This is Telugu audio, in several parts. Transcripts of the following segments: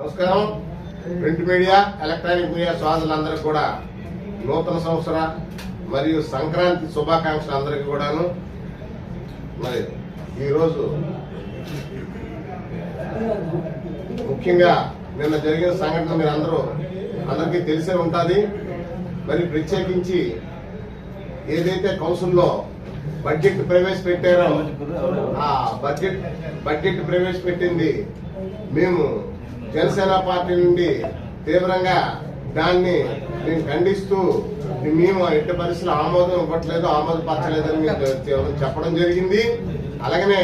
నమస్కారం. ప్రింట్ మీడియా ఎలక్ట్రానిక్ మీడియా సోదరులందరికీ కూడా నూతన సంవత్సర మరియు సంక్రాంతి శుభాకాంక్షలు అందరికీ కూడాను. మరి ఈరోజు ముఖ్యంగా నిన్న జరిగిన సంఘటన మీరు అందరూ అందరికీ తెలిసే ఉంటుంది. మరి ప్రత్యేకించి ఏదైతే కౌన్సిల్లో బడ్జెట్ ప్రవేశపెట్టారో ఆ బడ్జెట్ బడ్జెట్ ప్రవేశపెట్టింది మేము జనసేన పార్టీ నుండి తీవ్రంగా దాన్ని మేము ఖండిస్తూ మేము ఎట్టి పరిస్థితులు ఆమోదం ఇవ్వట్లేదు ఆమోదపరచలేదని చెప్పడం జరిగింది. అలాగనే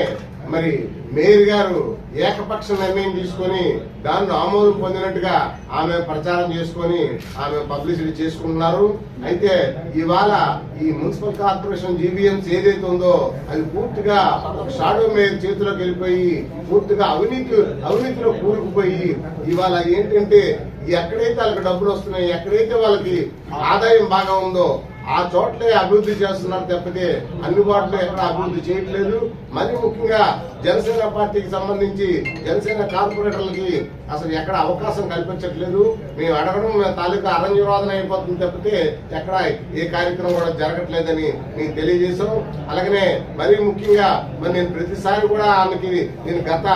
మరి మేయర్ గారు ఏకపక్ష నిర్ణయం తీసుకొని దానిలో ఆమోదం పొందినట్టుగా ఆమె ప్రచారం చేసుకొని ఆమె పబ్లిసిటీ చేసుకుంటున్నారు. అయితే ఇవాళ ఈ మున్సిపల్ కార్పొరేషన్ జీబీఎంస్ ఏదైతే ఉందో అది పూర్తిగా షాడో మేయర్ చేతిలోకి వెళ్ళిపోయి పూర్తిగా అవినీతి అవినీతిలో కూరుకుపోయి ఇవాళ ఏంటంటే ఎక్కడైతే వాళ్ళకి డబ్బులు వస్తున్నాయి ఎక్కడైతే వాళ్ళకి ఆదాయం బాగా ఉందో ఆ చోట్లే అభివృద్ధి చేస్తున్నారు తప్పితే అన్ని వాటిలో ఎక్కడ అభివృద్ధి చేయట్లేదు. మరి ముఖ్యంగా జనసేన పార్టీకి సంబంధించి జనసేన కార్పొరేటర్లకి అసలు ఎక్కడ అవకాశం కల్పించట్లేదు. మేము అడగడం తాలూకా అరణ్యవాదన అయిపోతుంది తప్పితే ఎక్కడ ఏ కార్యక్రమం కూడా జరగట్లేదని మేము తెలియజేశాం. అలాగనే మరీ ముఖ్యంగా మరి నేను ప్రతిసారి కూడా ఆమెకి నేను గత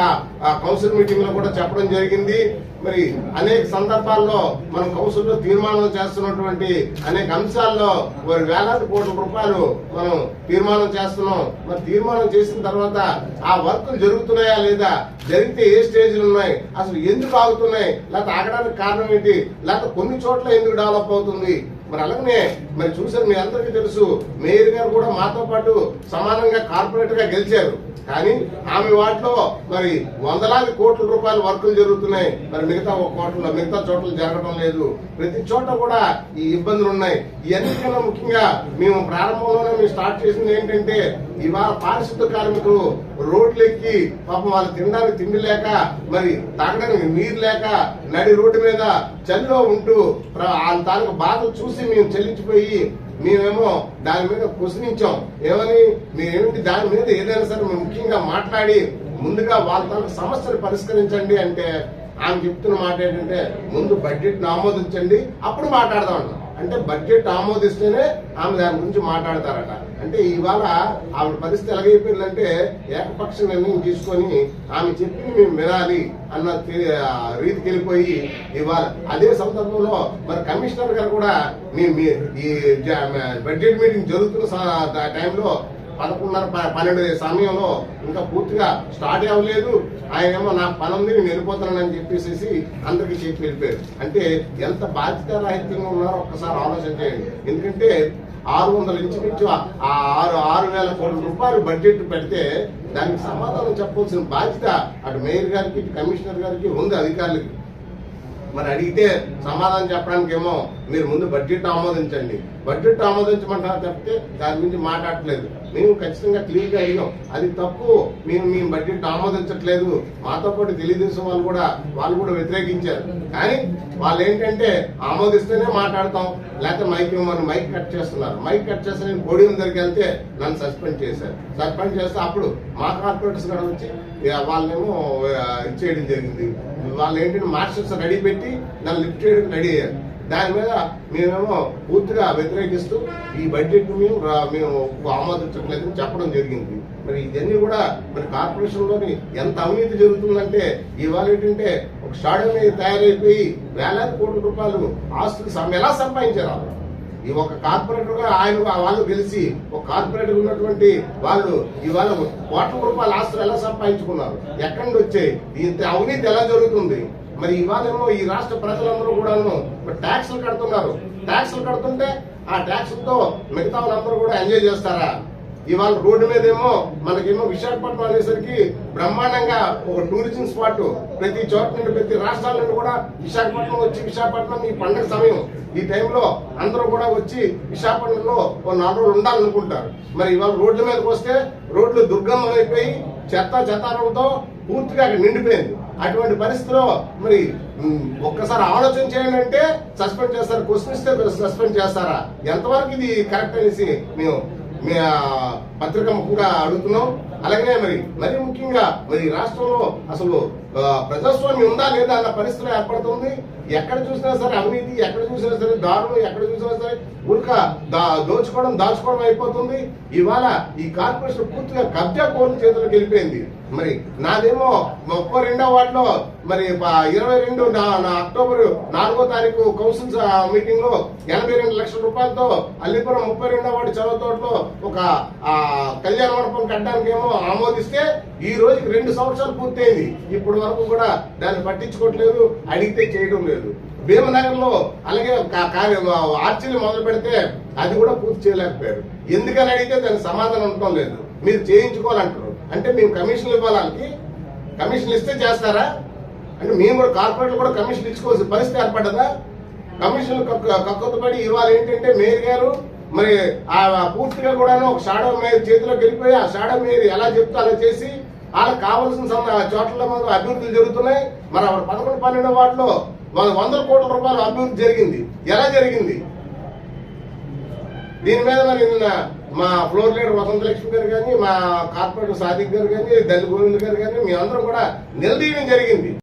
ఆ, కౌన్సిల్ మీటింగ్లో కూడా చెప్పడం జరిగింది. మరి అనేక సందర్భాల్లో మనం కౌన్సిల్లో తీర్మానం చేస్తున్నటువంటి అనేక అంశాల్లో మరి వేలాది కోట్ల రూపాయలు మనం తీర్మానం చేస్తున్నాం. మరి తీర్మానం చేసిన తర్వాత ఆ వర్కులు జరుగుతున్నాయా లేదా? జరిగితే ఏ స్టేజ్లు ఉన్నాయి? అసలు ఎందుకు ఆగుతున్నాయి? లేకపోతే ఆగడానికి కారణం ఏంటి? లేకపోతే కొన్ని చోట్ల ఎందుకు డెవలప్ అవుతుంది? మరి అలాగనే మరి చూసారు మీ అందరికీ తెలుసు మేయర్ గారు కూడా మాతో పాటు సమానంగా కార్పొరేట్గా గెలిచారు. కానీ ఆమె వాటిలో మరి వందలాది కోట్ల రూపాయల వర్కులు జరుగుతున్నాయి. మరి మిగతా ఒక కోట్ల మిగతా చోట్ల జరగడం లేదు. ప్రతి చోట కూడా ఈ ఇబ్బందులు ఉన్నాయి. ఇవన్నీ ముఖ్యంగా మేము ప్రారంభంలోనే మేము స్టార్ట్ చేసింది ఏంటంటే ఇవాళ పారిశుద్ధ కార్మికులు రోడ్లు ఎక్కి పాపం వాళ్ళు తినడానికి తిండి లేక మరి తాగడానికి నీరు లేక నడి రోడ్డు మీద చలిలో ఉంటూ వాళ్ళ తాలూకు బాధలు చూసి మేము చెల్లించిపోయి మేమేమో దాని మీద ప్రశ్నించాం. ఏమని? మేమేమిటి దాని మీద ఏదైనా సరే మేము ముఖ్యంగా మాట్లాడి ముందుగా వాళ్ళ తాలూకు సమస్యలు పరిష్కరించండి అంటే ఆమె చెప్తున్న మాట ఏంటంటే ముందు బడ్జెట్ ఆమోదించండి అప్పుడు మాట్లాడదాం అన్న. అంటే బడ్జెట్ ఆమోదిస్తేనే ఆమె దాని గురించి మాట్లాడతారట. అంటే ఇవాళ ఆవిడ పరిస్థితి ఎలాగైపోయిందంటే ఏకపక్ష నిర్ణయం తీసుకొని ఆమె చెప్పింది మేము వినాలి అన్న రీతికి వెళ్ళిపోయి ఇవాళ అదే సందర్భంలో మరి కమిషనర్ గారు కూడా మీ మీ- ఈ జ- బడ్జెట్ మీటింగ్ జరుగుతున్న టైంలో పదకొండున్నర ప- పన్నెండు సమయంలో ఇంకా పూర్తిగా స్టార్ట్ అవ్వలేదు. ఆయన ఏమో నాకు పని ఉంది నేను వెళ్ళిపోతున్నానని చెప్పేసి అందరికి చెప్పి వెళ్ళిపోయారు. అంటే ఎంత బాధ్యత రాహిత్యంగా ఉన్నారో ఒక్కసారి ఆలోచన చేయండి. ఎందుకంటే ఆరు వందల ఇంచుమించు ఆ ఆ ఆరు ఆరు వేల కోట్ల రూపాయలు బడ్జెట్ పెడితే దానికి సమాధానం చెప్పవలసిన బాధ్యత అటు మేయర్ గారికి ఇటు కమిషనర్ గారికి ఉంది అధికారులకి. మరి అడిగితే సమాధానం చెప్పడానికి ఏమో మీరు ముందు బడ్జెట్ ఆమోదించండి. బడ్జెట్ ఆమోదించమంటారు తప్పితే దాని గురించి మాట్లాడట్లేదు. మేము ఖచ్చితంగా క్లియర్గా అడిగాం అది తప్పు. మేము మేము బడ్జెట్ ఆమోదించట్లేదు. మాతో పాటు తెలుగుదేశం వాళ్ళు కూడా వాళ్ళు కూడా వ్యతిరేకించారు. కానీ వాళ్ళు ఏంటంటే ఆమోదిస్తేనే మాట్లాడతాం. లేకపోతే మైక్ ఇవ్వమని మైక్ కట్ చేస్తున్నారు. మైక్ కట్ చేస్తే నేను పోడియం దగ్గరికి వెళ్తే నన్ను సస్పెండ్ చేశారు. సస్పెండ్ చేస్తే అప్పుడు మా కార్పొరేటర్స్ కూడా వచ్చి వాళ్ళేమో ఇచ్చేయడం జరిగింది. వాళ్ళు ఏంటంటే మార్షల్స్ రెడీ పెట్టి నన్ను లిఫ్ట్ చేయడానికి రెడీ అయ్యారు దాని మీద మేమేమో పూర్తిగా వ్యతిరేకిస్తూ ఈ బడ్జెట్ మేము రా- మేము ఆమోదించట్లేదని చెప్పడం జరిగింది మరి ఇవన్నీ కూడా మరి కార్పొరేషన్లోని ఎంత అవినీతి జరుగుతుందంటే ఇవాళ ఏంటంటే ఒక షాడో మీద తయారైపోయి వేలాది కోట్ల రూపాయలు ఆస్తులు సం- ఎలా సంపాదించారు వాళ్ళు? ఈ ఒక కార్పొరేటర్గా ఆయన వాళ్ళు గెలిచి ఒక కార్పొరేటర్ ఉన్నటువంటి వాళ్ళు ఇవాళ కోట్ల రూపాయల ఆస్తులు ఎలా సంపాదించుకున్నారు? ఎక్కడి నుండి వచ్చాయి? ఇంత అవినీతి ఎలా జరుగుతుంది? మరి ఇవాళేమో ఈ రాష్ట్ర ప్రజలందరూ కూడాను ట్యాక్స్లు కడుతున్నారు. ట్యాక్స్లు కడుతుంటే ఆ ట్యాక్స్లతో మిగతా వాళ్ళందరూ కూడా ఎంజాయ్ చేస్తారా? ఇవాళ రోడ్డు మీద ఏమో మనకేమో విశాఖపట్నం అనేసరికి బ్రహ్మాండంగా ఒక టూరిజం స్పాట్ ప్రతి చోట నుండి ప్రతి రాష్ట్రాల నుండి కూడా విశాఖపట్నం వచ్చి విశాఖపట్నం ఈ పండగ సమయం. ఈ టైంలో అందరూ కూడా వచ్చి విశాఖపట్నంలో ఒక నాలుగు రోజులు ఉండాలనుకుంటారు. మరి ఇవాళ రోడ్ల మీదకి వస్తే రోడ్లు దుర్గమం అయిపోయి చెత్త చెత్తారంతో పూర్తిగా అక్కడ నిండిపోయింది. అటువంటి పరిస్థితిలో మరి ఒక్కసారి ఆలోచన చేయండి అంటే సస్పెండ్ చేస్తారు క్వశ్చన్ ఇస్తే సస్పెండ్ చేస్తారా? ఎంతవరకు ఇది కరెక్ట్ అనేసి మేము పత్రిక కూడా అడుగుతున్నాం. అలాగే మరి మరి ముఖ్యంగా మరి రాష్ట్రంలో అసలు ప్రజాస్వామ్యం ఉందా లేదా అన్న పరిస్థితి ఏర్పడుతుంది. ఎక్కడ చూసినా సరే అవినీతి ఎక్కడ చూసినా సరే దారులు ఎక్కడ చూసినా సరే ఉల్క దా- దోచుకోవడం దాచుకోవడం అయిపోతుంది. ఇవాళ ఈ కార్పొరేషన్ పూర్తిగా కబ్జా కోర్టు చేతులకు వెళ్ళిపోయింది. మరి నాదేమో ముప్పై రెండో వార్డులో మరి ఇరవై రెండు అక్టోబర్ నాలుగో తారీఖు కౌన్సిల్ మీటింగ్లో ఎనభై రెండు లక్షల రూపాయలతో అల్లిపురం ముప్పై రెండో వార్డు చొరవ తోటలో ఒక కళ్యాణ మండపం కట్టడానికి ఏమో ఆమోదిస్తే ఈ రోజుకి రెండు సంవత్సరాలు పూర్తయింది. ఇప్పటి వరకు కూడా దాన్ని పట్టించుకోవట్లేదు అడిగితే చేయడం లేదు. భీమనగర్లో అలాగే కా- ఆర్చీలు మొదలు పెడితే అది కూడా పూర్తి చేయలేకపోయారు. ఎందుకని అడిగితే దానికి సమాధానం ఉండటం లేదు. మీరు చేయించుకోవాలంటారు అంటే మేము కమిషన్లు ఇవ్వాలి కమిషన్లు ఇస్తే చేస్తారా? అంటే మేము కూడా కార్పొరేట్లు కూడా కమిషన్ ఇచ్చుకోవాల్సిన పరిస్థితి ఏర్పడదా కమిషన్లు కక్కుతుపడి ఇవాళ ఏంటంటే మేయర్ గారు మరి ఆ పూర్తిగా కూడా ఒక షాడో మేయర్ చేతిలోకి వెళ్ళిపోయి ఆ షాడో మేయర్ ఎలా చెప్తే అలా చేసి వాళ్ళకి కావాల్సిన సమ- చోట్ల మాత్రం అభివృద్ధులు జరుగుతున్నాయి. మరి ఆవిడ పదకొండు పన్నెండు వాటిలో వందల కోట్ల రూపాయలు అభివృద్ధి జరిగింది. ఎలా జరిగింది? దీని మీద మరి నిన్న మా ఫ్లోర్ లీడర్ వసంత లక్ష్మి గారు కానీ మా కార్పొరేటర్ సాదిక్ గారు కానీ దళిత గోవింద్ గారు కానీ మీ అందరం కూడా నిలదీయడం జరిగింది.